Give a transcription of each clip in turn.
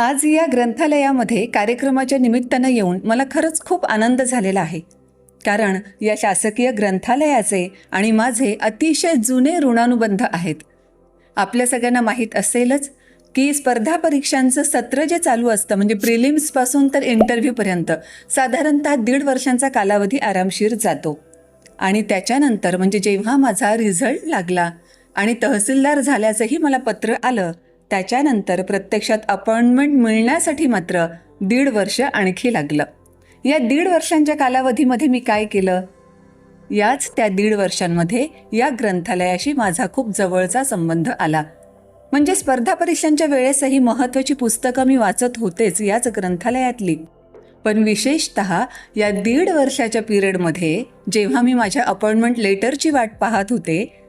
आज या ग्रंथालयामध्ये कार्यक्रमाच्या निमित्तानं येऊन मला खरंच खूप आनंद झालेला आहे. कारण या शासकीय ग्रंथालयाचे आणि माझे अतिशय जुने ऋणानुबंध आहेत. आपल्या सगळ्यांना माहीत असेलच की स्पर्धा परीक्षांचं सत्र जे चालू असतं म्हणजे प्रिलिम्सपासून तर इंटरव्ह्यूपर्यंत साधारणतः दीड वर्षांचा कालावधी आरामशीर जातो. आणि त्याच्यानंतर म्हणजे जेव्हा माझा रिझल्ट लागला आणि तहसीलदार झाल्याचंही मला पत्र आलं त्याच्यानंतर प्रत्यक्षात अपॉइंटमेंट मिळण्यासाठी मात्र दीड वर्ष आणखी लागलं. या दीड वर्षांच्या कालावधीमध्ये मी काय केलं? याच त्या दीड वर्षांमध्ये या ग्रंथालयाशी माझा खूप जवळचा संबंध आला. म्हणजे स्पर्धा परीक्षांच्या वेळेसही महत्त्वाची पुस्तकं मी वाचत होतेच याच ग्रंथालयातली. पण विशेषत या दीड वर्षाच्या पिरियडमध्ये जेव्हा मी माझ्या अपॉइंटमेंट लेटरची वाट पाहत होते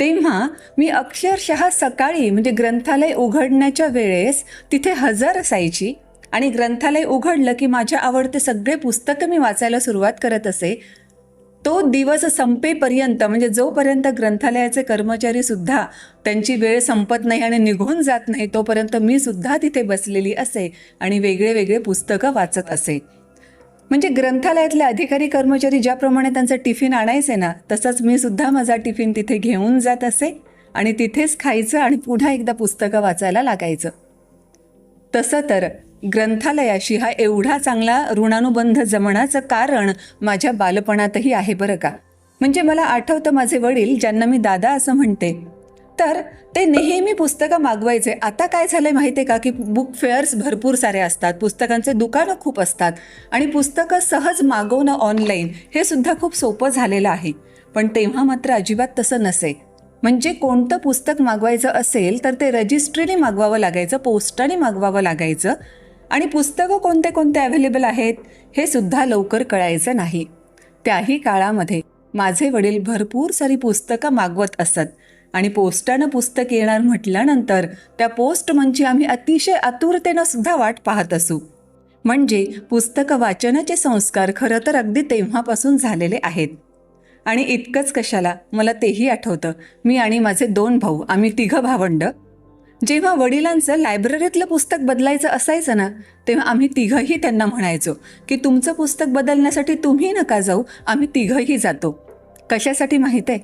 तेव्हा मी अक्षरशः सकाळी म्हणजे ग्रंथालय उघडण्याच्या वेळेस तिथे हजर असायची. आणि ग्रंथालय उघडलं की माझ्या आवडते सगळे पुस्तकं मी वाचायला सुरुवात करत असे. तो दिवस संपेपर्यंत म्हणजे जोपर्यंत ग्रंथालयाचे कर्मचारी सुद्धा त्यांची वेळ संपत नाही आणि निघून जात नाही तोपर्यंत मी सुद्धा तिथे बसलेली असे आणि वेगळे वेगळे पुस्तकं वाचत असे. म्हणजे ग्रंथालयातले अधिकारी कर्मचारी ज्याप्रमाणे त्यांचं टिफिन आणायचे ना तसंच मी सुद्धा माझा टिफिन तिथे घेऊन जात असे आणि तिथेच खायचं आणि पुन्हा एकदा पुस्तकं वाचायला लागायचं. तसं तर ग्रंथालयाशी हा एवढा चांगला ऋणानुबंध जमण्याचं कारण माझ्या बालपणातही आहे बरं का. म्हणजे मला आठवतं माझे वडील ज्यांना मी दादा असं म्हणते तर ते नेहमी पुस्तकं मागवायचे. आता काय झालंय माहिती आहे का? की बुक फेअर्स भरपूर सारे असतात. पुस्तकांचे दुकानं खूप असतात. आणि पुस्तकं सहज मागवणं ऑनलाईन हे सुद्धा खूप सोपं झालेलं आहे. पण तेव्हा मात्र अजिबात तसं नसे. म्हणजे कोणतं पुस्तक मागवायचं असेल तर ते रजिस्ट्रीने मागवावं लागायचं पोस्टाने मागवावं लागायचं. आणि पुस्तकं कोणते कोणते अवेलेबल आहेत हे सुद्धा लवकर कळायचं नाही. त्याही काळामध्ये माझे वडील भरपूर सारी पुस्तकं मागवत असत. आणि पोस्टानं पुस्तक येणार म्हटल्यानंतर त्या पोस्टमनची म्हणजे आम्ही अतिशय आतुरतेनं सुद्धा वाट पाहत असू. म्हणजे पुस्तकं वाचनाचे संस्कार खरं तर अगदी तेव्हापासून झालेले आहेत. आणि इतकंच कशाला मला तेही आठवतं. मी आणि माझे दोन भाऊ आम्ही तिघं भावंड. जेव्हा वडिलांचं लायब्ररीतलं पुस्तक बदलायचं असायचं ना तेव्हा आम्ही तिघंही त्यांना म्हणायचो की तुमचं पुस्तक बदलण्यासाठी तुम्ही नका जाऊ आम्ही तिघंही जातो. कशासाठी माहीत आहे?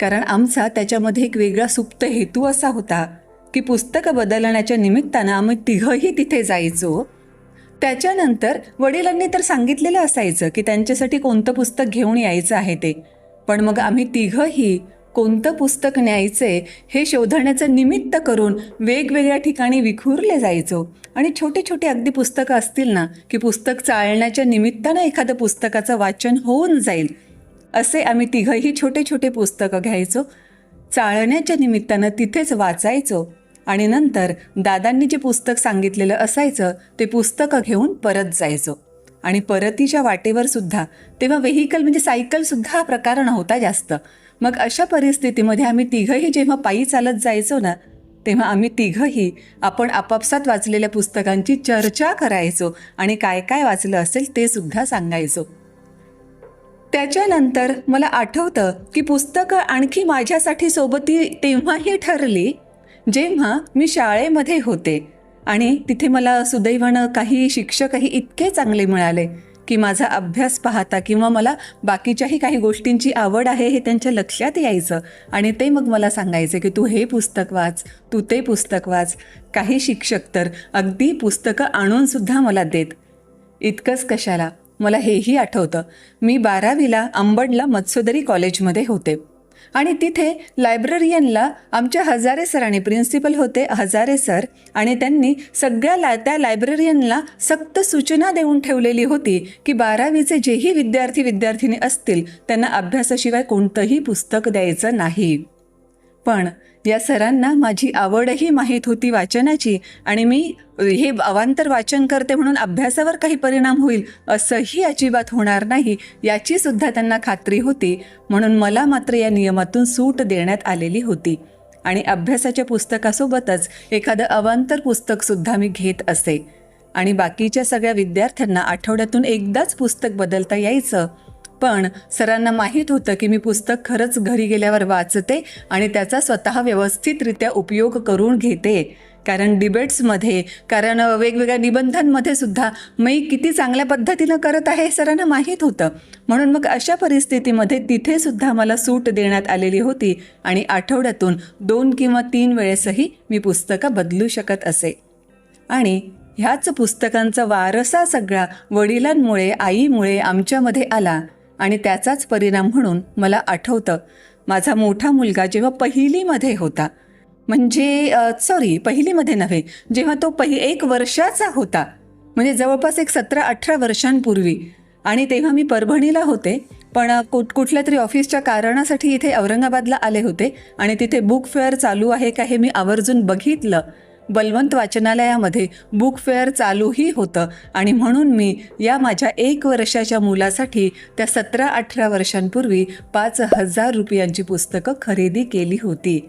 कारण आमचा त्याच्यामध्ये एक वेगळा सुप्त हेतू असा होता की पुस्तकं बदलण्याच्या निमित्तानं आम्ही तिघंही तिथे जायचो. त्याच्यानंतर वडिलांनी तर सांगितलेलं असायचं की त्यांच्यासाठी कोणतं पुस्तक घेऊन यायचं आहे ते. पण मग आम्ही तिघंही कोणतं पुस्तक न्यायचे हे शोधण्याचं निमित्त करून वेगवेगळ्या ठिकाणी विखुरले जायचो. आणि छोटे छोटे अगदी पुस्तकं असतील ना की पुस्तक चाळण्याच्या निमित्तानं एखादं पुस्तकाचं वाचन होऊन जाईल. असे आम्ही तिघंही छोटे छोटे पुस्तकं घ्यायचो. चाळण्याच्या निमित्तानं तिथेच वाचायचो आणि नंतर दादांनी जे पुस्तक सांगितलेलं असायचं ते पुस्तकं घेऊन परत जायचो. आणि परतीच्या वाटेवर सुद्धा तेव्हा व्हेकल म्हणजे सायकलसुद्धा हा प्रकार नव्हता जास्त. मग अशा परिस्थितीमध्ये आम्ही तिघंही जेव्हा पायी चालत जायचो ना तेव्हा आम्ही तिघंही आपण आपापसात वाचलेल्या पुस्तकांची चर्चा करायचो आणि काय काय वाचलं असेल ते सुद्धा सांगायचो. त्याच्यानंतर मला आठवतं की पुस्तकं आणखी माझ्यासाठी सोबती तेव्हाही ठरली जेव्हा मी शाळेमध्ये होते. आणि तिथे मला सुदैवानं काही शिक्षकही इतके चांगले मिळाले की माझा अभ्यास पाहता किंवा मला बाकीच्याही काही गोष्टींची आवड आहे हे त्यांच्या लक्षात यायचं. आणि ते मग मला सांगायचे की तू हे पुस्तक वाच तू ते पुस्तक वाच. काही शिक्षक तर अगदी पुस्तकं आणूनसुद्धा मला देत. इतकंच कशाला? मला हेही आठवतं. मी बारावीला अंबडला मत्सोदरी कॉलेजमध्ये होते. आणि तिथे लायब्ररियनला आमच्या हजारे सरांनी प्रिन्सिपल होते हजारे सर आणि त्यांनी सगळ्या ला त्या लायब्ररियनला सक्त सूचना देऊन ठेवलेली होती की बारावीचे जेही विद्यार्थी विद्यार्थिनी असतील त्यांना अभ्यासाशिवाय कोणतंही पुस्तक द्यायचं नाही. पण या सरांना माझी आवडही माहीत होती वाचनाची आणि मी हे अवांतर वाचन करते म्हणून अभ्यासावर काही परिणाम होईल असंही अजिबात होणार नाही याची सुद्धा त्यांना खात्री होती. म्हणून मला मात्र या नियमातून सूट देण्यात आलेली होती. आणि अभ्यासाच्या पुस्तकासोबतच एखादं अवांतर पुस्तकसुद्धा मी घेत असे. आणि बाकीच्या सगळ्या विद्यार्थ्यांना आठवड्यातून एकदाच पुस्तक बदलता यायचं. पण सरांना माहीत होतं की मी पुस्तक खरंच घरी गेल्यावर वाचते आणि त्याचा स्वतः व्यवस्थितरित्या उपयोग करून घेते. कारण डिबेट्समध्ये कारण वेगवेगळ्या निबंधांमध्ये सुद्धा मी किती चांगल्या पद्धतीनं करत आहे हे सरांना माहीत होतं. म्हणून मग अशा परिस्थितीमध्ये तिथे सुद्धा मला सूट देण्यात आलेली होती आणि आठवड्यातून दोन किंवा तीन वेळेसही मी पुस्तकं बदलू शकत असे. आणि ह्याच पुस्तकांचा वारसा सगळा वडिलांमुळे आईमुळे आमच्यामध्ये आला. आणि त्याचाच परिणाम म्हणून मला आठवतं माझा मोठा मुलगा जेव्हा पहिलीमध्ये होता म्हणजे सॉरी पहिलीमध्ये नव्हे जेव्हा तो पहि एक वर्षाचा होता म्हणजे जवळपास एक सतरा अठरा वर्षांपूर्वी. आणि तेव्हा मी परभणीला होते पण कुठ कुठल्या तरी ऑफिसच्या कारणासाठी इथे औरंगाबादला आले होते आणि तिथे बुक फेअर चालू आहे का हे मी आवर्जून बघितलं. बलवंत वाचनालयामध्ये बुक फेअर चालूही होतं. आणि म्हणून मी या माझ्या एक वर्षाच्या मुलासाठी त्या सतरा अठरा वर्षांपूर्वी पाच हजार रुपयांची पुस्तकं खरेदी केली होती.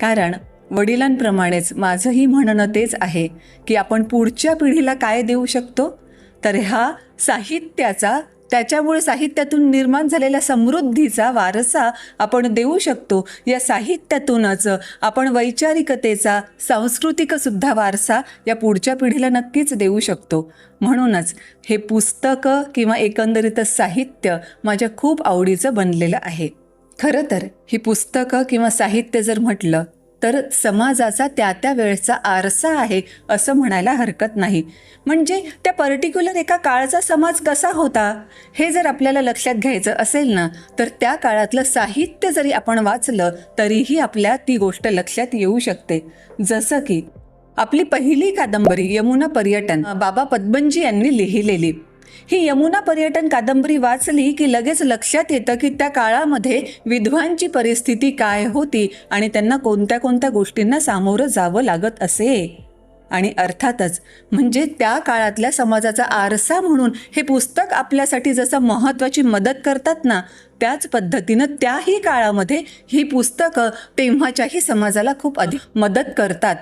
कारण वडिलांप्रमाणेच माझंही म्हणणं तेच आहे की आपण पुढच्या पिढीला काय देऊ शकतो? तर ह्या साहित्याचा त्याच्यामुळे साहित्यातून निर्माण झालेल्या समृद्धीचा वारसा आपण देऊ शकतो. या साहित्यातूनच आपण वैचारिकतेचा सांस्कृतिकसुद्धा वारसा या पुढच्या पिढीला नक्कीच देऊ शकतो. म्हणूनच हे पुस्तकं किंवा एकंदरीतच साहित्य माझ्या खूप आवडीचं बनलेलं आहे. खरं तर ही पुस्तकं किंवा साहित्य जर म्हटलं तर समाजाचा त्या त्या वेळचा आरसा आहे असं म्हणायला हरकत नाही. म्हणजे त्या पर्टिक्युलर एका काळचा समाज कसा होता? हे जर आपल्याला लक्षात घ्यायचं असेल ना तर त्या काळातलं साहित्य जरी आपण वाचलं तरीही आपल्या ती गोष्ट लक्षात येऊ शकते. जसं की आपली पहिली कादंबरी यमुना पर्यटन बाबा पद्मनजी यांनी लिहिलेली. ही यमुना पर्यटन कादंबरी वाचली की लगेच लक्षात येतं की त्या काळामध्ये विधवांची परिस्थिती काय होती आणि त्यांना कोणत्या कोणत्या गोष्टींना सामोरं जावं लागत असे. आणि अर्थातच म्हणजे त्या काळातल्या समाजाचा आरसा म्हणून हे पुस्तक आपल्यासाठी जसं महत्त्वाची मदत करतात ना त्याच पद्धतीनं त्याही काळामध्ये ही पुस्तकं तेव्हाच्याही समाजाला खूप अधिक मदत करतात.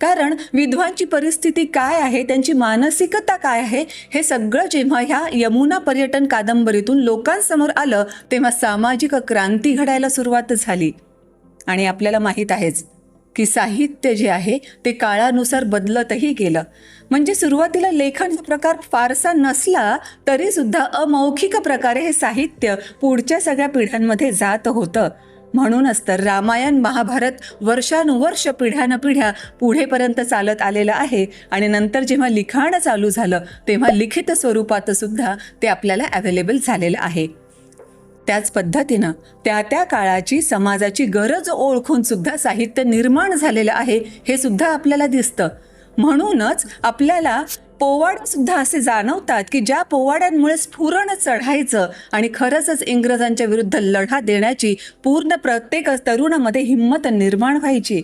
कारण विधवांची परिस्थिती काय आहे त्यांची मानसिकता काय आहे हे सगळं जेव्हा ह्या यमुना पर्यटन कादंबरीतून लोकांसमोर आलं तेव्हा सामाजिक क्रांती घडायला सुरुवात झाली. आणि आपल्याला माहीत आहेच की साहित्य जे आहे ते काळानुसार बदलतही गेलं. म्हणजे सुरुवातीला लेखन हा प्रकार फारसा नसला तरीसुद्धा अमौखिक प्रकारे हे साहित्य पुढच्या सगळ्या पिढ्यांमध्ये जात होतं. म्हणूनच तर रामायण महाभारत वर्षानुवर्ष पिढ्यानपिढ्या पुढेपर्यंत चालत आलेलं आहे आणि नंतर जेव्हा लिखाण चालू झालं तेव्हा लिखित स्वरूपात सुद्धा ते आपल्याला अवेलेबल झालेलं आहे. त्याच पद्धतीनं त्या त्या काळाची समाजाची गरज ओळखून सुद्धा साहित्य निर्माण झालेलं आहे हे सुद्धा आपल्याला दिसतं. म्हणूनच आपल्याला पोवाडसुद्धा असे जाणवतात की ज्या पोवाड्यांमुळे स्फुरण चढायचं आणि खरंच इंग्रजांच्या विरुद्ध लढा देण्याची पूर्ण प्रत्येक तरुणामध्ये हिंमत निर्माण व्हायची.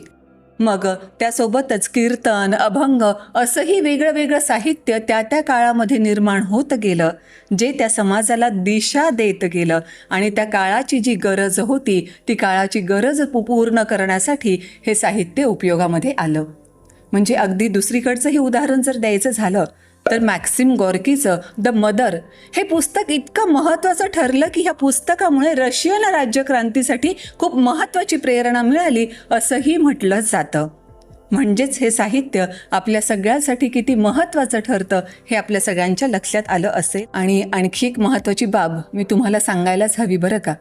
मग त्यासोबतच कीर्तन अभंग असंही वेगळं वेगळं साहित्य त्या त्या काळामध्ये निर्माण होत गेलं जे त्या समाजाला दिशा देत गेलं आणि त्या काळाची जी गरज होती ती काळाची गरज पूर्ण करण्यासाठी हे साहित्य उपयोगामध्ये आलं. म्हणजे अगदी दुसरीकडचंही उदाहरण जर द्यायचं झालं तर मॅक्सिम गॉर्कीचं द मदर हे पुस्तक इतकं महत्त्वाचं ठरलं की ह्या पुस्तकामुळे रशियाला राज्यक्रांतीसाठी खूप महत्त्वाची प्रेरणा मिळाली असंही म्हटलं जातं. म्हणजेच हे साहित्य आपल्या सगळ्यांसाठी किती महत्त्वाचं ठरतं हे आपल्या सगळ्यांच्या लक्षात आलं असेल. आणि आणखी एक महत्त्वाची बाब मी तुम्हाला सांगायलाच हवी बरं का.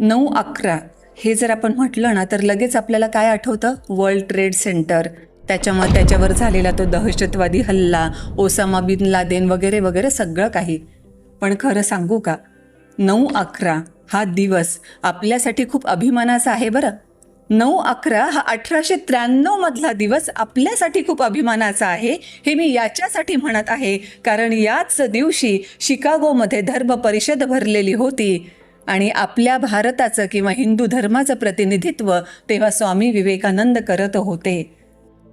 नऊ अकरा हे जर आपण म्हटलं ना तर लगेच आपल्याला काय आठवतं? World Trade Center. त्याच्यामध्ये त्याच्यावर झालेला तो दहशतवादी हल्ला ओसामा बिन लादेन वगैरे वगैरे सगळं काही. पण खरं सांगू का? नऊ अकरा हा दिवस आपल्यासाठी खूप अभिमानाचा आहे बरं. नऊ अकरा हा अठराशे त्र्याण्णवमधला दिवस आपल्यासाठी खूप अभिमानाचा आहे हे मी याच्यासाठी म्हणत आहे. कारण याच दिवशी शिकागोमध्ये धर्म परिषद भरलेली होती आणि आपल्या भारताचं किंवा हिंदू धर्माचं प्रतिनिधित्व तेव्हा स्वामी विवेकानंद करत होते.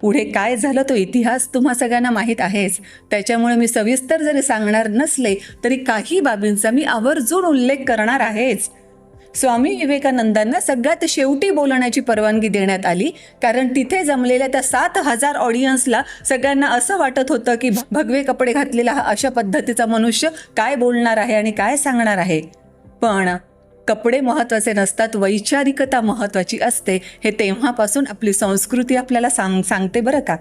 पुढे काय झालं तो इतिहास तुम्हा सगळ्यांना माहीत आहेच. त्याच्यामुळे मी सविस्तर जरी सांगणार नसले तरी काही बाबींचा मी आवर्जून उल्लेख करणार आहेच. स्वामी विवेकानंदांना सगळ्यात शेवटी बोलण्याची परवानगी देण्यात आली कारण तिथे जमलेल्या त्या सात हजार ऑडियन्सला सगळ्यांना असं वाटत होतं की भगवे कपडे घातलेला हा अशा पद्धतीचा मनुष्य काय बोलणार आहे आणि काय सांगणार आहे. पण कपडे महत्त्वाचे नसतात वैचारिकता महत्त्वाची असते हे तेव्हापासून आपली संस्कृती आपल्याला सांग सांगते बरं का?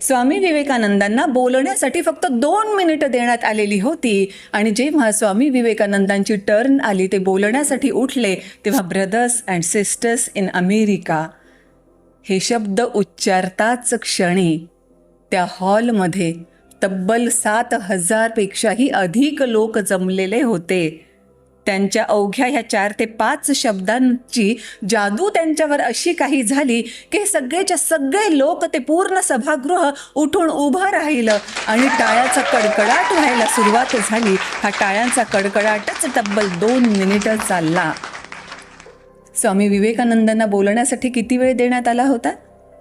स्वामी विवेकानंदांना बोलण्यासाठी फक्त दोन मिनिटं देण्यात आलेली होती आणि जेव्हा स्वामी विवेकानंदांची टर्न आली ते बोलण्यासाठी उठले तेव्हा brothers and sisters in America हे शब्द उच्चारताच क्षणी त्या हॉलमध्ये तब्बल सात हजारपेक्षाही अधिक लोक जमलेले होते. त्यांच्या अवघ्या ह्या चार ते पाच शब्दांची जादू त्यांच्यावर अशी काही झाली की सगळेच्या सगळे लोक ते पूर्ण सभागृह उठून उभं राहिलं आणि टाळ्याचा कडकडाट व्हायला सुरुवात झाली. हा टाळ्यांचा कडकडाटच तब्बल दोन मिनिटं चालला. स्वामी विवेकानंदांना बोलण्यासाठी किती वेळ देण्यात आला होता?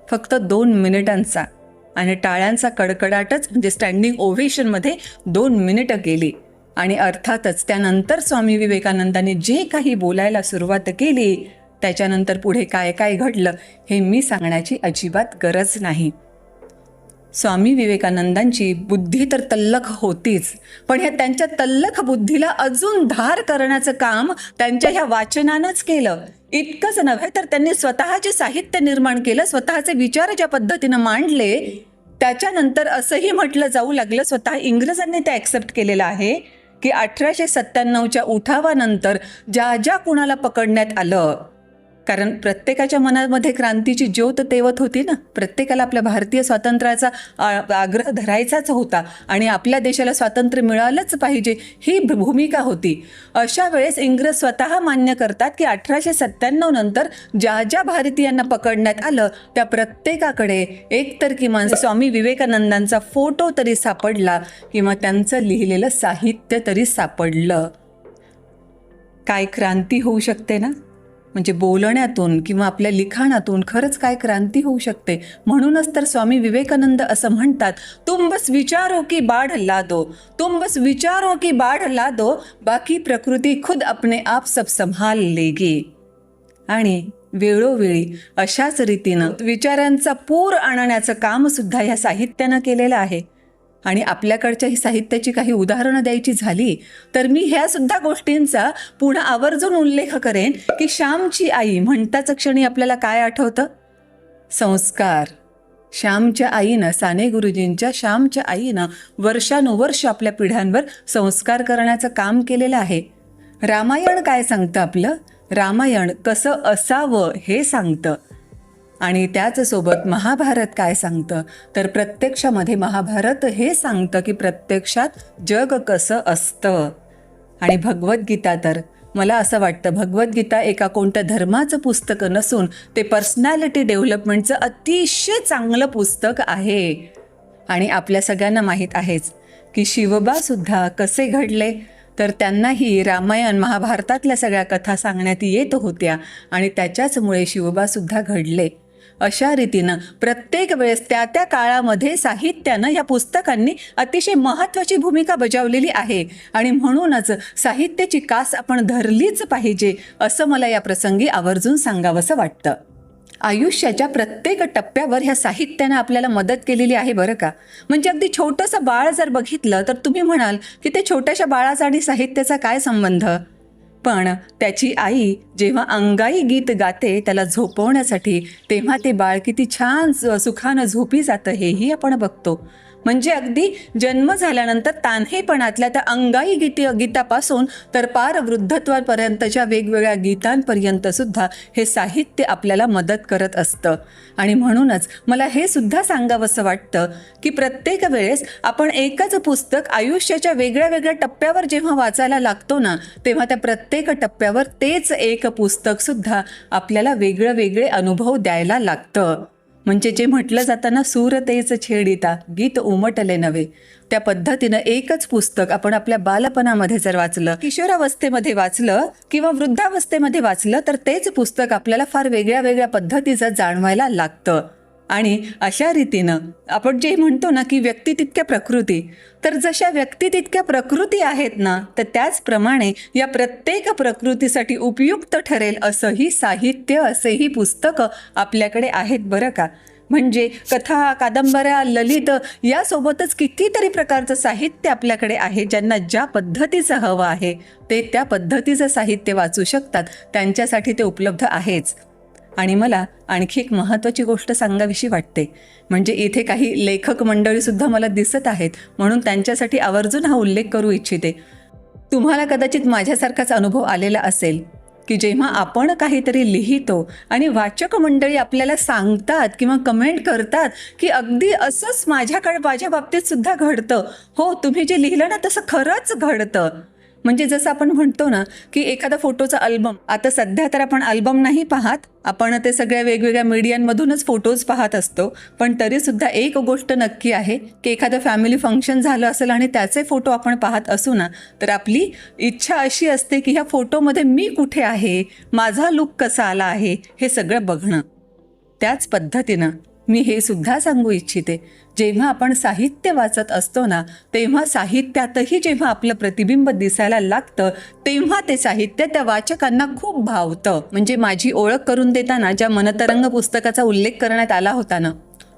फक्त दोन मिनिटांचा. आणि टाळ्यांचा कडकडाटच म्हणजे स्टँडिंग ओव्हेशनमध्ये दोन मिनिटं गेली. आणि अर्थातच त्यानंतर स्वामी विवेकानंदांनी जे काही बोलायला सुरुवात केली त्याच्यानंतर पुढे काय काय घडलं हे मी सांगण्याची अजिबात गरज नाही. स्वामी विवेकानंदांची बुद्धी तर तल्लख होतीच पण ह्या त्यांच्या तल्लख बुद्धीला अजून धार करण्याचं काम त्यांच्या ह्या वाचनानंच केलं. इतकंच नव्हे तर त्यांनी स्वतःचे साहित्य निर्माण केलं स्वतःचे विचार ज्या पद्धतीनं मांडले त्याच्यानंतर असंही म्हटलं जाऊ लागलं स्वतः इंग्रजांनी ते ॲक्सेप्ट केलेलं आहे. की अठराशे सत्त्याण्णवच्या उठावानंतर ज्या ज्या कुणाला पकडण्यात आलं कारण प्रत्येकाच्या मनामध्ये क्रांतीची ज्योत तेवत होती ना. प्रत्येकाला आपल्या भारतीय स्वातंत्र्याचा आ- आग्रह धरायचाच होता आणि आपल्या देशाला स्वातंत्र्य मिळालंच पाहिजे ही भूमिका होती. अशा वेळेस इंग्रज स्वतः मान्य करतात की अठराशे सत्त्याण्णव नंतर ज्या ज्या भारतीयांना पकडण्यात आलं त्या प्रत्येकाकडे एकतर किमान स्वामी विवेकानंदांचा फोटो तरी सापडला किंवा त्यांचं लिहिलेलं साहित्य तरी सापडलं. काय क्रांती होऊ शकते ना? म्हणजे बोलण्यातून किंवा आपल्या लिखाणातून खरंच काय क्रांती होऊ शकते? म्हणूनच तर स्वामी विवेकानंद असं म्हणतात तुम बस विचारो की बाढ़ ला दो तुम बस विचारो की बाढ़ ला दो बाकी प्रकृती खुद अपने आप सब संभाल लेगी. आणि वेळोवेळी अशाच रीतीनं विचारांचा पूर आणण्याचं कामसुद्धा या ह्या साहित्यानं केलेलं आहे. आणि आपल्याकडच्या ही साहित्याची काही उदाहरणं द्यायची झाली तर मी ह्या सुद्धा गोष्टींचा पुन्हा आवर्जून उल्लेख करेन की श्यामची आई म्हणताच क्षणी आपल्याला काय आठवतं? संस्कार. श्यामच्या आईनं साने गुरुजींच्या श्यामच्या आईनं वर्षानुवर्ष आपल्या पिढ्यांवर संस्कार करण्याचं काम केलेलं आहे. रामायण काय सांगतं आपलं? रामायण कसं असावं हे सांगतं. आणि त्याचसोबत महाभारत काय सांगतं? तर प्रत्यक्षामध्ये महाभारत हे सांगतं की प्रत्यक्षात जग कसं असतं. आणि भगवद्गीता तर मला असं वाटतं भगवद्गीता एका कोणत्या धर्माचं पुस्तक नसून ते पर्सनॅलिटी डेव्हलपमेंटचं अतिशय चांगलं पुस्तक आहे. आणि आपल्या सगळ्यांना माहीत आहेच की शिवबासुद्धा कसे घडले? तर त्यांनाही रामायण महाभारतातल्या सगळ्या कथा सांगण्यात येत होत्या आणि त्याच्याचमुळे शिवबासुद्धा घडले. अशा रीतीनं प्रत्येक वेळेस त्या त्या काळामध्ये साहित्यानं या पुस्तकांनी अतिशय महत्त्वाची भूमिका बजावलेली आहे. आणि म्हणूनच साहित्याची कास आपण धरलीच पाहिजे असं मला या प्रसंगी आवर्जून सांगावंसं वाटतं. आयुष्याच्या प्रत्येक टप्प्यावर ह्या साहित्यानं आपल्याला मदत केलेली आहे बरं का? म्हणजे अगदी छोटंसं बाळ जर बघितलं तर तुम्ही म्हणाल की ते छोट्याशा बाळाचा आणि साहित्याचा काय संबंध? पण त्याची आई जेव्हा अंगाई गीत गाते त्याला झोपवण्यासाठी तेव्हा ते बाळ किती छान सुखानं झोपी जातं हेही आपण बघतो. म्हणजे अगदी जन्म झाल्यानंतर तान्हेपणातल्या त्या अंगाई गीती गीतापासून तर पार वृद्धत्वापर्यंतच्या वेगवेगळ्या गीतांपर्यंत सुद्धा हे साहित्य आपल्याला मदत करत असतं. आणि म्हणूनच मला हे सुद्धा सांगावंसं वाटतं की प्रत्येक वेळेस आपण एकच पुस्तक आयुष्याच्या वेगळ्या वेगळ्या टप्प्यावर जेव्हा वाचायला लागतो ना तेव्हा त्या प्रत्येक टप्प्यावर तेच एक पुस्तकसुद्धा आपल्याला वेगळं वेगळे अनुभव द्यायला लागतं. म्हणजे जे म्हटलं जाताना सूर तेच छेडिता गीत उमटले नव्हे. त्या पद्धतीनं एकच पुस्तक आपण आपल्या बालपणामध्ये जर वाचलं किशोरावस्थेमध्ये वाचलं किंवा वृद्धावस्थेमध्ये वाचलं तर तेच पुस्तक आपल्याला फार वेगळ्या वेगळ्या पद्धतीचं जाणवायला लागतं. आणि अशा रीतीनं आपण जे म्हणतो ना की व्यक्ती तितक्या प्रकृती तर जशा व्यक्ती तितक्या प्रकृती आहेत ना तर त्याचप्रमाणे या प्रत्येक प्रकृतीसाठी उपयुक्त ठरेल असंही साहित्य असेही पुस्तकं आपल्याकडे आहेत बरं का. म्हणजे कथा कादंबऱ्या ललित यासोबतच कितीतरी प्रकारचं साहित्य आपल्याकडे आहे ज्यांना ज्या पद्धतीचं हवं आहे ते त्या पद्धतीचं साहित्य वाचू शकतात. त्यांच्यासाठी ते उपलब्ध आहेच. आणि मला आणखी एक महत्त्वाची गोष्ट सांगावीशी वाटते. म्हणजे इथे काही लेखक मंडळीसुद्धा मला दिसत आहेत म्हणून त्यांच्यासाठी आवर्जून हा उल्लेख करू इच्छिते. तुम्हाला कदाचित माझ्यासारखाच अनुभव आलेला असेल की जेव्हा आपण काहीतरी लिहितो आणि वाचक मंडळी आपल्याला सांगतात किंवा कमेंट करतात की अगदी असंच माझ्याकडे माझ्या बाबतीत सुद्धा घडतं. हो तुम्ही जे लिहिलं ना तसं खरंच घडतं. म्हणजे जसं आपण म्हणतो ना की एखादा फोटोचा अल्बम आता सध्या तर आपण अल्बम नाही पाहत आपण ते सगळ्या वेगवेगळ्या मीडियांमधूनच फोटोज पाहत असतो पण तरीसुद्धा एक गोष्ट नक्की आहे की एखादं फॅमिली फंक्शन झालं असेल आणि त्याचे फोटो आपण पाहत असू ना तर आपली इच्छा अशी असते की ह्या फोटोमध्ये मी कुठे आहे माझा लुक कसा आला आहे हे सगळं बघणं. त्याच पद्धतीनं मी हे सुद्धा सांगू इच्छिते. जेव्हा आपण साहित्य वाचत असतो ना तेव्हा साहित्यातही जेव्हा आपलं प्रतिबिंब दिसायला लागतं तेव्हा ते साहित्य त्या वाचकांना खूप भावतं. म्हणजे माझी ओळख करून देताना ज्या मनतरंग पुस्तकाचा उल्लेख करण्यात आला होता ना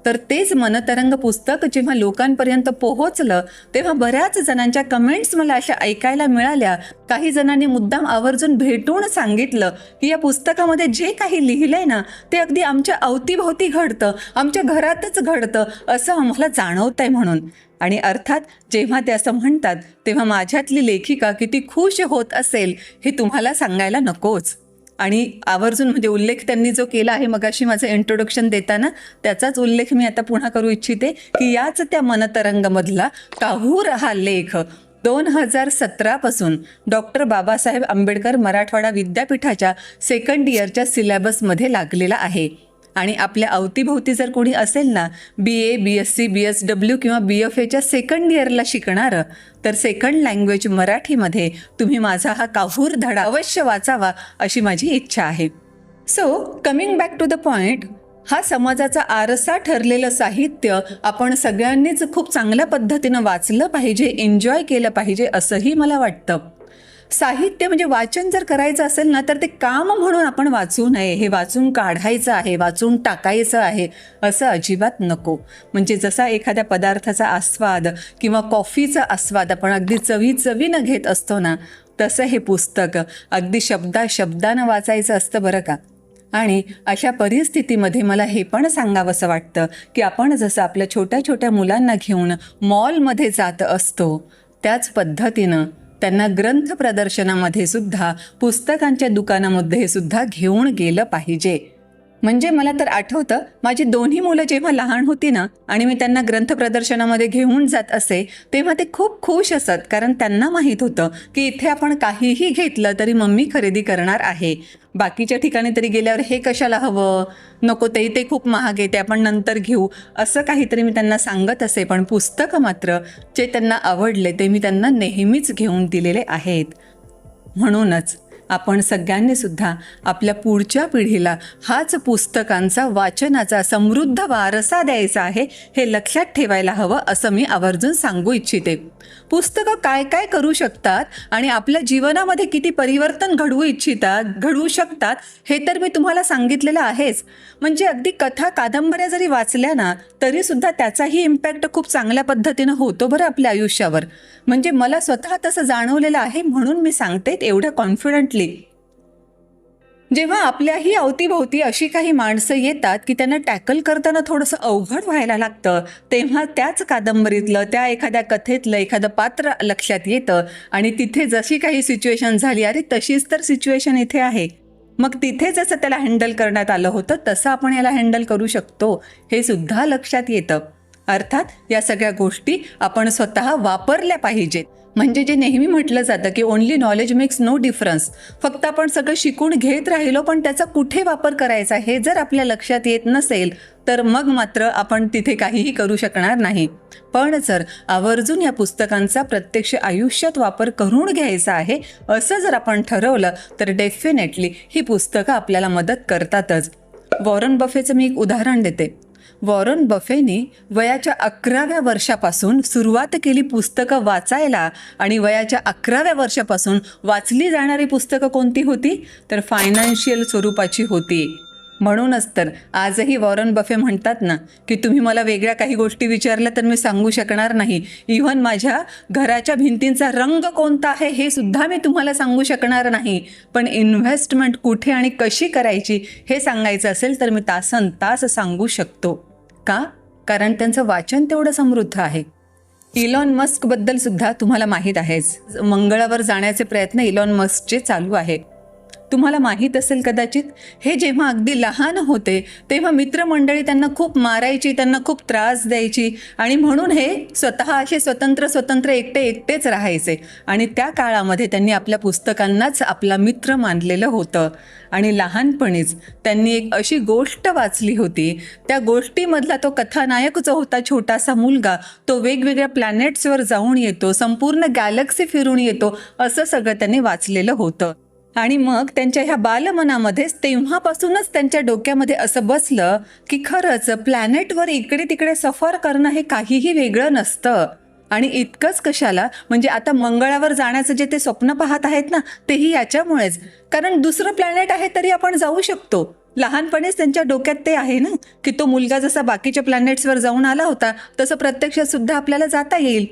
तर तेच मनतरंग पुस्तक जेव्हा लोकांपर्यंत पोहोचलं तेव्हा बऱ्याच जणांच्या कमेंट्स मला अशा ऐकायला मिळाल्या. काही जणांनी मुद्दाम आवर्जून भेटून सांगितलं की या पुस्तकामध्ये जे काही लिहिलंय ना ते अगदी आमच्या अवतीभोवती घडतं आमच्या घरातच घडतं असं आम्हाला जाणवत आहे म्हणून. आणि अर्थात जेव्हा ते असं म्हणतात तेव्हा माझ्यातली लेखिका किती खुश होत असेल हे तुम्हाला सांगायला नकोच. आणि आवर्जून म्हणजे उल्लेख त्यांनी जो केला आहे मगाशी माझं इंट्रोडक्शन देताना त्याचाच उल्लेख मी आता पुन्हा करू इच्छिते की याच त्या मनतरंगमधला काहूर हा लेख दोन हजार सतरापासून डॉक्टर बाबासाहेब आंबेडकर मराठवाडा विद्यापीठाच्या सेकंड इयरच्या सिलेबसमध्ये लागलेला आहे. आणि आपल्या अवतीभोवती जर कोणी असेल ना B A B S C B S W किंवा बी एफ एच्या सेकंड इयरला शिकणारं तर सेकंड लँग्वेज मराठीमध्ये तुम्ही माझा हा काहूर धडा अवश्य वाचावा अशी माझी इच्छा आहे. So coming back to the point हा समाजाचा आरसा ठरलेलं साहित्य आपण सगळ्यांनीच खूप चांगल्या पद्धतीनं वाचलं पाहिजे एन्जॉय केलं पाहिजे असंही मला वाटतं. साहित्य म्हणजे वाचन जर करायचं असेल ना तर ते काम म्हणून आपण वाचू नये. हे वाचून काढायचं आहे वाचून टाकायचं आहे असं अजिबात नको. म्हणजे जसा एखाद्या पदार्थाचा आस्वाद किंवा कॉफीचा आस्वाद आपण अगदी चवी चवीनं घेत असतो ना तसं हे पुस्तक अगदी शब्दा शब्दानं वाचायचं असतं बरं का. आणि अशा परिस्थितीमध्ये मला हे पण सांगावंसं वाटतं की आपण जसं आपल्या छोट्या छोट्या मुलांना घेऊन मॉलमध्ये जात असतो त्याच पद्धतीनं त्यांना ग्रंथ प्रदर्शनामध्ये सुद्धा पुस्तकांच्या दुकानामध्ये सुद्धा घेऊन गेलं पाहिजे. म्हणजे मला तर आठवतं माझी दोन्ही मुलं जेव्हा लहान होती ना आणि मी त्यांना ग्रंथ प्रदर्शनामध्ये घेऊन जात असे तेव्हा ते खूप खुश असत कारण त्यांना माहीत होतं की इथे आपण काहीही घेतलं तरी मम्मी खरेदी करणार आहे. बाकीच्या ठिकाणी तरी गेल्यावर हे कशाला हवं? नको ते ते खूप महाग आहे ते आपण नंतर घेऊ. असं काहीतरी मी त्यांना सांगत असे पण पुस्तकं मात्र जे त्यांना आवडले ते मी त्यांना नेहमीच घेऊन दिलेले आहेत. म्हणूनच आपण सगळ्यांनी सुद्धा आपल्या पुढच्या पिढीला हाच पुस्तकांचा वाचनाचा समृद्ध वारसा द्यायचा आहे हे लक्षात ठेवायला हवं असं मी आवर्जून सांगू इच्छिते. पुस्तकं काय काय करू शकतात आणि आपल्या जीवनामध्ये किती परिवर्तन घडवू इच्छितात घडवू शकतात हे तर मी तुम्हाला सांगितलेलं आहेच. म्हणजे अगदी कथा कादंबऱ्या जरी वाचल्या ना तरीसुद्धा त्याचाही इम्पॅक्ट खूप चांगल्या पद्धतीनं होतो बरं आपल्या आयुष्यावर. म्हणजे मला स्वतः तसं जाणवलेलं आहे म्हणून मी सांगते एवढं कॉन्फिडंटली जेव्हा आपल्याही अवतीभोवती अशी काही माणसं येतात की त्यांना टॅकल करताना थोडंसं अवघड व्हायला लागतं तेव्हा त्याच कादंबरीतलं त्या एखाद्या कथेतलं एखादं पात्र लक्षात येतं आणि तिथे जशी काही सिच्युएशन झाली अरे तशीच तर सिच्युएशन इथे आहे. मग तिथे जसं त्याला हँडल करण्यात आलं होतं तसं आपण याला हँडल करू शकतो हे सुद्धा लक्षात येतं. अर्थात या सगळ्या गोष्टी आपण स्वतः वापरल्या पाहिजेत. म्हणजे जे नेहमी म्हटलं जातं की only knowledge makes no difference फक्त आपण सगळं शिकून घेत राहिलो पण त्याचा कुठे वापर करायचा हे जर आपल्या लक्षात येत नसेल तर मग मात्र आपण तिथे काहीही करू शकणार नाही. पण जर आवर्जून या पुस्तकांचा प्रत्यक्ष आयुष्यात वापर करून घ्यायचा आहे असं जर आपण ठरवलं तर डेफिनेटली ही पुस्तकं आपल्याला मदत करतातच. वॉरन बफेचं मी एक उदाहरण देते. वॉरन बफेनी वयाच्या अकराव्या वर्षापासून सुरुवात केली पुस्तकं वाचायला आणि वयाच्या अकराव्या वर्षापासून वाचली जाणारी पुस्तकं कोणती होती? तर फायनान्शियल स्वरूपाची होती. म्हणूनच तर आजही वॉरन बफे म्हणतात ना की तुम्ही मला वेगळ्या काही गोष्टी विचारल्या तर मी सांगू शकणार नाही. इव्हन माझ्या घराच्या भिंतींचा रंग कोणता आहे हे सुद्धा मी तुम्हाला सांगू शकणार नाही. पण इन्व्हेस्टमेंट कुठे आणि कशी करायची हे सांगायचं असेल तर मी तासन तास सांगू शकतो. का? कारण त्यांचं वाचन तेवढं समृद्ध आहे. इलॉन मस्कबद्दल सुद्धा तुम्हाला माहीत आहेच. मंगळावर जाण्याचे प्रयत्न इलॉन मस्कचे चालू आहे. तुम्हाला माहीत असेल कदाचित हे जेव्हा अगदी लहान होते तेव्हा मित्रमंडळी त्यांना खूप मारायची त्यांना खूप त्रास द्यायची आणि म्हणून हे स्वतः असे स्वतंत्र स्वतंत्र एकटे एकटेच राहायचे. आणि त्या काळामध्ये त्यांनी आपल्या पुस्तकांनाच आपला मित्र मानलेलं होतं. आणि लहानपणीच त्यांनी एक अशी गोष्ट वाचली होती. त्या गोष्टीमधला तो कथानायक जो होता छोटासा मुलगा तो वेगवेगळ्या प्लॅनेट्सवर जाऊन येतो संपूर्ण गॅलक्सी फिरून येतो असं सगळं त्यांनी वाचलेलं होतं. आणि मग त्यांच्या ह्या बालमनामध्येच तेव्हापासूनच त्यांच्या डोक्यामध्ये असं बसलं की खरंच प्लॅनेटवर इकडे तिकडे सफर करणं हे काहीही वेगळं नसतं. आणि इतकंच कशाला? म्हणजे आता मंगळावर जाण्याचं जे ते स्वप्न पाहत आहेत ना तेही याच्यामुळेच. कारण दुसरं प्लॅनेट आहे तरी आपण जाऊ शकतो. लहानपणीच त्यांच्या डोक्यात ते आहे ना की तो मुलगा जसा बाकीच्या प्लॅनेट्सवर जाऊन आला होता तसं प्रत्यक्षात सुद्धा आपल्याला जाता येईल.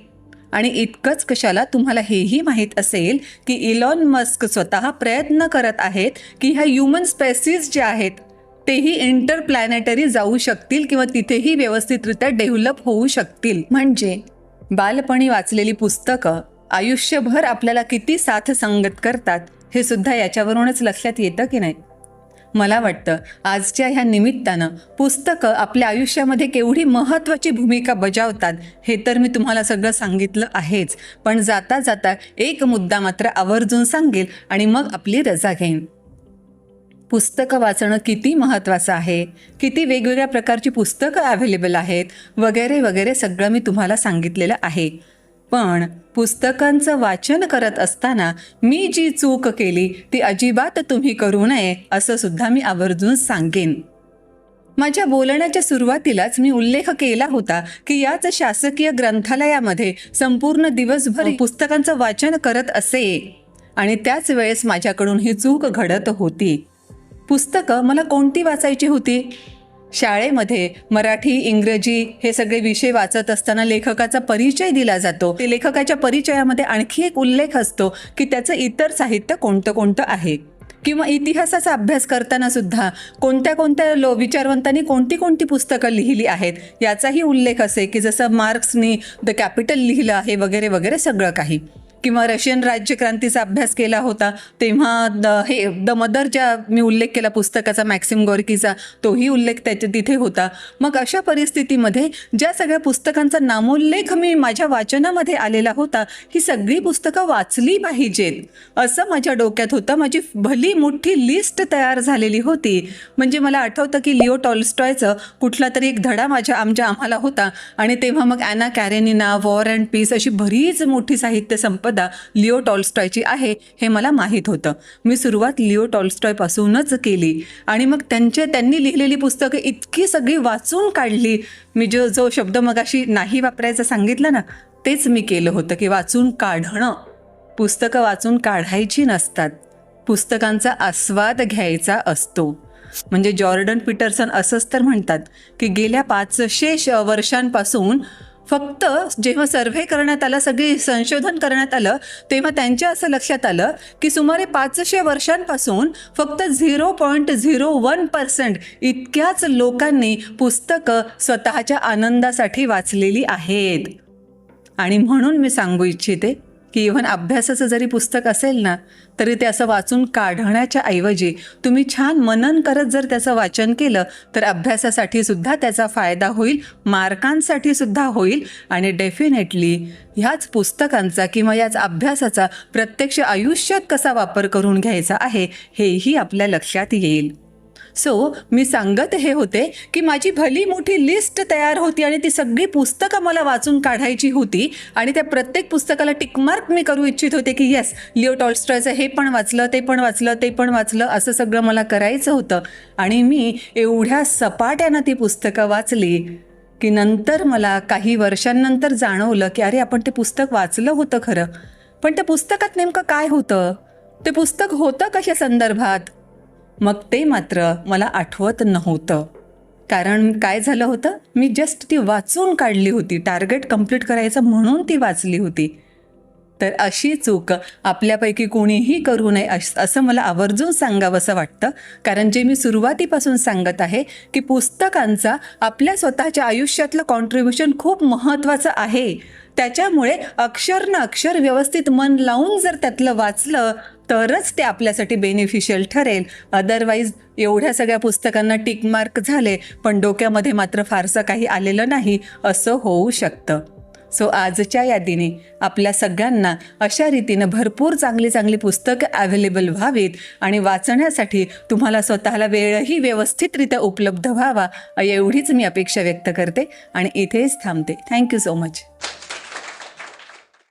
आणि इतकंच कशाला तुम्हाला हेही माहीत असेल की इलॉन मस्क स्वतः प्रयत्न करत आहेत की ह्या ह्युमन स्पेसीज ज्या आहेत तेही इंटरप्लॅनेटरी जाऊ शकतील किंवा तिथेही व्यवस्थितरित्या डेव्हलप होऊ शकतील. म्हणजे बालपणी वाचलेली पुस्तकं आयुष्यभर आपल्याला किती साथ संगत करतात हे सुद्धा याच्यावरूनच लक्षात येतं की नाही? मला वाटतं आजच्या ह्या निमित्तानं पुस्तकं आपल्या आयुष्यामध्ये केवढी महत्त्वाची भूमिका बजावतात हे तर मी तुम्हाला सगळं सांगितलं आहेच. पण जाता जाता एक मुद्दा मात्र आवर्जून सांगेल आणि मग आपली रजा घेईन. पुस्तकं वाचणं किती महत्त्वाचं आहे? किती वेगवेगळ्या प्रकारची पुस्तकं अवेलेबल आहेत? वगैरे वगैरे सगळं मी तुम्हाला सांगितलेलं आहे. पण पुस्तकांचं वाचन करत असताना मी जी चूक केली ती अजिबात तुम्ही करू नये असं सुद्धा मी आवर्जून सांगेन. माझ्या बोलण्याच्या सुरुवातीलाच मी उल्लेख केला होता की याच शासकीय ग्रंथालयामध्ये संपूर्ण दिवसभर पुस्तकांचं वाचन करत असे. आणि त्याच वेळेस माझ्याकडून ही चूक घडत होती. पुस्तकं मला कोणती वाचायची होती? शाळेमध्ये मराठी इंग्रजी हे सगळे विषय वाचत असताना लेखकाचा परिचय दिला जातो. ते लेखकाच्या परिचयामध्ये आणखी एक उल्लेख असतो की त्याचं इतर साहित्य कोणतं कोणतं आहे? किंवा इतिहासाचा अभ्यास करताना सुद्धा कोणत्या कोणत्या लो विचारवंतांनी कोणती कोणती पुस्तकं लिहिली आहेत? याचाही उल्लेख असे की जसं मार्क्सनी द कॅपिटल लिहिलं आहे वगैरे वगैरे सगळं काही. किंवा रशियन राज्यक्रांतीचा अभ्यास केला होता तेव्हा द हे द मदर ज्या मी उल्लेख केला पुस्तकाचा मॅक्सिम गोरकीचा तोही उल्लेख त्याच्या तिथे होता. मग अशा परिस्थितीमध्ये ज्या सगळ्या पुस्तकांचा नामोल्लेख मी माझ्या वाचनामध्ये आलेला होता ही सगळी पुस्तकं वाचली पाहिजेत असं माझ्या डोक्यात होतं. माझी भली मोठी लिस्ट तयार झालेली होती. म्हणजे मला आठवतं की लिओ टॉलस्टॉयचं कुठला तरी एक धडा माझ्या आमच्या आम्हाला होता. आणि तेव्हा मग Anna Karenina War and Peace अशी बरीच मोठी साहित्य संपदा लिओ टॉलस्टॉयची आहे हे मला माहीत होतं. मी सुरुवात लिओ टॉलस्टॉयपासूनच केली आणि मग त्यांचे त्यांनी लिहिलेली पुस्तकं इतकी सगळी वाचून काढली. मी जो जो शब्द मगाशी नाही वापरायचं सांगितलं ना तेच मी केलं होतं की वाचून काढणं. पुस्तकं वाचून काढायची नसतात. पुस्तकांचा आस्वाद घ्यायचा असतो. म्हणजे जॉर्डन पीटरसन असंच तर म्हणतात की गेल्या पाचशे वर्षांपासून फक्त जेव्हा सर्व्हे करण्यात आला सगळी संशोधन करण्यात आलं तेव्हा त्यांच्या असं लक्षात आलं की सुमारे पाचशे वर्षांपासून फक्त zero point zero one percent इतक्याच लोकांनी पुस्तकं स्वतःच्या आनंदासाठी वाचलेली आहेत. आणि म्हणून मी सांगू इच्छिते की इव्हन अभ्यासाचं जरी पुस्तक असेल ना तरी ते असं वाचून काढण्याच्या ऐवजी तुम्ही छान मनन करत जर त्याचं वाचन केलं तर अभ्यासासाठी सुद्धा त्याचा फायदा होईल मार्कांसाठी सुद्धा होईल आणि डेफिनेटली ह्याच पुस्तकांचा किंवा याच अभ्यासाचा प्रत्यक्ष आयुष्यात कसा वापर करून घ्यायचा आहे हेही आपल्या लक्षात येईल. सो मी सांगत हे होते की माझी भली मोठी लिस्ट तयार होती आणि ती सगळी पुस्तकं मला वाचून काढायची होती आणि त्या प्रत्येक पुस्तकाला टिकमार्क मी करू इच्छित होते की येस लिओ टॉलस्ट्रॉयचं हे पण वाचलं ते पण वाचलं ते पण वाचलं असं सगळं मला करायचं होतं. आणि मी एवढ्या सपाट्यानं ती पुस्तकं वाचली की नंतर मला काही वर्षांनंतर जाणवलं की अरे आपण ते पुस्तक वाचलं होतं खरं. पण त्या पुस्तकात नेमकं काय होतं? ते पुस्तक होतं कशा संदर्भात? मग ते मात्र मला आठवत नव्हतं. कारण काय झालं होतं? मी जस्ट ती वाचून काढली होती. टार्गेट कंप्लीट करायचं म्हणून ती वाचली होती. तर अशी चूक आपल्यापैकी कोणीही करू नये असं मला आवर्जून सांगावंसं वाटतं. कारण जे मी सुरुवातीपासून सांगत आहे की पुस्तकांचा आपल्या स्वतःच्या आयुष्यातलं कॉन्ट्रीब्युशन खूप महत्त्वाचं आहे. त्याच्यामुळे अक्षर ना अक्षर व्यवस्थित मन लावून जर त्यातलं वाचलं तरच ते आपल्यासाठी बेनिफिशियल ठरेल. अदरवाईज एवढ्या सगळ्या पुस्तकांना टिकमार्क झाले पण डोक्यामध्ये मात्र फारसं काही आलेलं नाही असं होऊ शकतं. सो आजच्या यादीने आपल्या सगळ्यांना अशा रीतीनं भरपूर चांगली चांगली पुस्तकं अवेलेबल व्हावीत आणि वाचण्यासाठी तुम्हाला स्वतःला वेळही व्यवस्थितरित्या उपलब्ध व्हावा एवढीच मी अपेक्षा व्यक्त करते आणि इथेच थांबते. Thank you so much